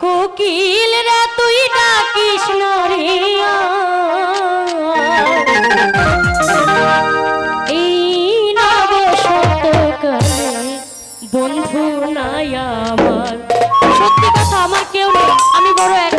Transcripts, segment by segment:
কোকিল রে, তুই ডাকিস না রে। বন্ধু নাই আমার। সত্যি কথা আমার কেউ নেই। আমি বড়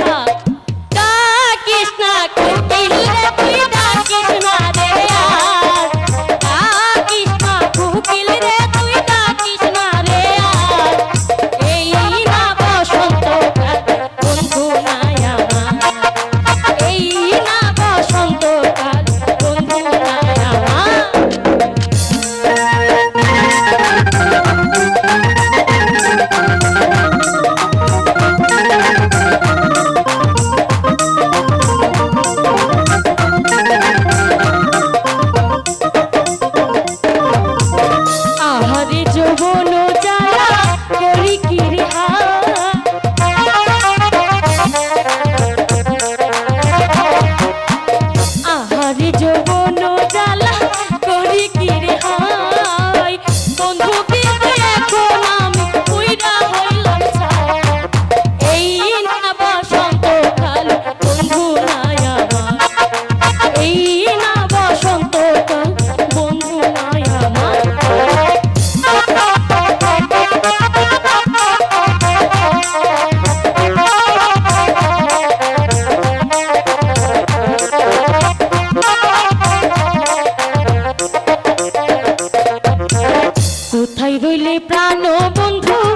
জানো বন্ধু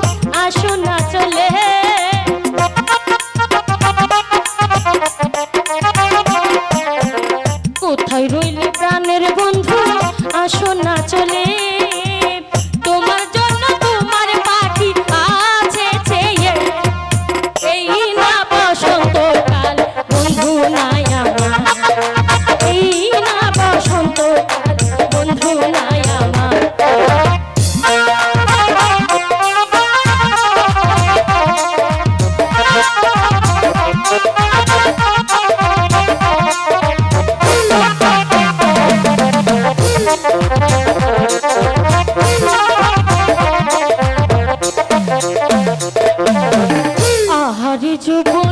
আহারে যুব